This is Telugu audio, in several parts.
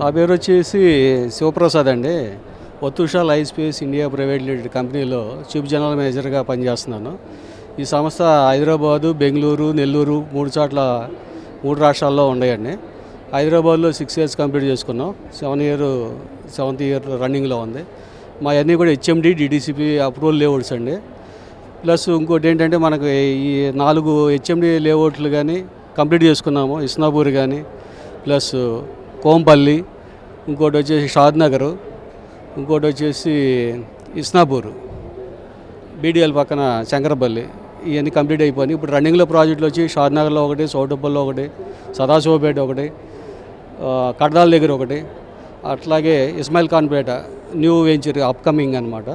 నా పేరు వచ్చేసి శివప్రసాద్ అండి. ఒత్తుషా life space India private limited కంపెనీలో చీఫ్ జనరల్ మేనేజర్గా పనిచేస్తున్నాను. ఈ సంస్థ హైదరాబాదు బెంగళూరు నెల్లూరు మూడు చోట్ల మూడు రాష్ట్రాల్లో ఉన్నాయండి. హైదరాబాద్లో సిక్స్ ఇయర్స్ కంప్లీట్ చేసుకున్నాం. సెవెన్ ఇయర్ సెవెంత్ ఇయర్ రన్నింగ్లో ఉంది. మా అన్నీ కూడా హెచ్ఎండి డిడిసిపి అప్రూవల్ లేఅవుట్స్ అండి. ప్లస్ ఇంకోటి ఏంటంటే మనకు ఈ నాలుగు హెచ్ఎండి లేఅవుట్లు కానీ కంప్లీట్ చేసుకున్నాము. ఇస్నాపూర్ కానీ ప్లస్ కోంపల్లి ఇంకోటి వచ్చేసి షాద్ నగర్ ఇంకోటి వచ్చేసి ఇస్నాపూర్ బీడిఎల్ పక్కన శంకరపల్లి ఇవన్నీ కంప్లీట్ అయిపోయినాయి. ఇప్పుడు రన్నింగ్లో ప్రాజెక్టులు వచ్చి షాద్నగర్లో ఒకటి సౌటప్పల్లో ఒకటి సదాశివపేట ఒకటి ఆ, దగ్గర ఒకటి అట్లాగే Ismail Khanpet new venture upcoming అనమాట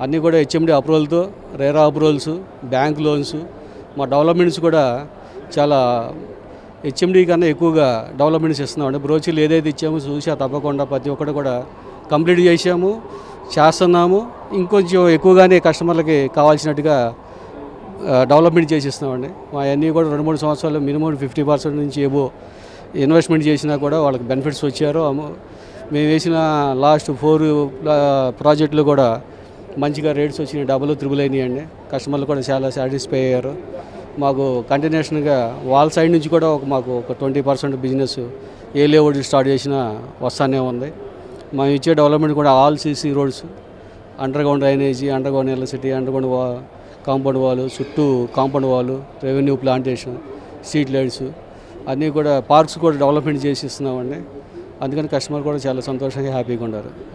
అన్నీ కూడా హెచ్ఎండి అప్రూవల్తో రేరా అప్రూవల్స్ బ్యాంక్ లోన్స్ మా డెవలప్మెంట్స్ కూడా చాలా హెచ్ఎండి కన్నా ఎక్కువగా డెవలప్మెంట్స్ ఇస్తున్నామండి బ్రోచీలు ఏదైతే ఇచ్చామో చూసా తప్పకుండా ప్రతి ఒక్కటి కూడా కంప్లీట్ చేసాము చేస్తున్నాము. ఇంకొంచెం ఎక్కువగానే కస్టమర్లకి కావాల్సినట్టుగా డెవలప్మెంట్ చేసి ఇస్తున్నామండి మా అన్నీ కూడా రెండు మూడు సంవత్సరాలు మినిమం ఫిఫ్టీ పర్సెంట్ నుంచి ఏవో ఇన్వెస్ట్మెంట్ చేసినా కూడా వాళ్ళకి బెనిఫిట్స్ వచ్చారు. మేము వేసిన లాస్ట్ ఫోర్ ప్రాజెక్టులు కూడా మంచిగా రేట్స్ వచ్చినాయి డబుల్ త్రిబుల్ అయినాయండి. కస్టమర్లు కూడా చాలా సాటిస్ఫై అయ్యారు. మాకు కంటిన్యూషన్గా వాళ్ళ సైడ్ నుంచి కూడా ఒక మాకు ఒక ట్వంటీ పర్సెంట్ బిజినెస్ ఏ లేఅవుట్ స్టార్ట్ చేసినా వస్తానే ఉంది. మేము ఇచ్చే డెవలప్మెంట్ కూడా all CC roads underground drainage underground electricity underground వా కాంపౌండ్ వాల్ చుట్టూ కాంపౌండ్ వాళ్ళు రెవెన్యూ ప్లాంటేషన్ స్ట్రీట్ లైట్స్ అన్నీ కూడా పార్క్స్ కూడా డెవలప్మెంట్ చేసి ఇస్తున్నామండి అందుకని కస్టమర్ కూడా చాలా సంతోషంగా హ్యాపీగా ఉన్నారు.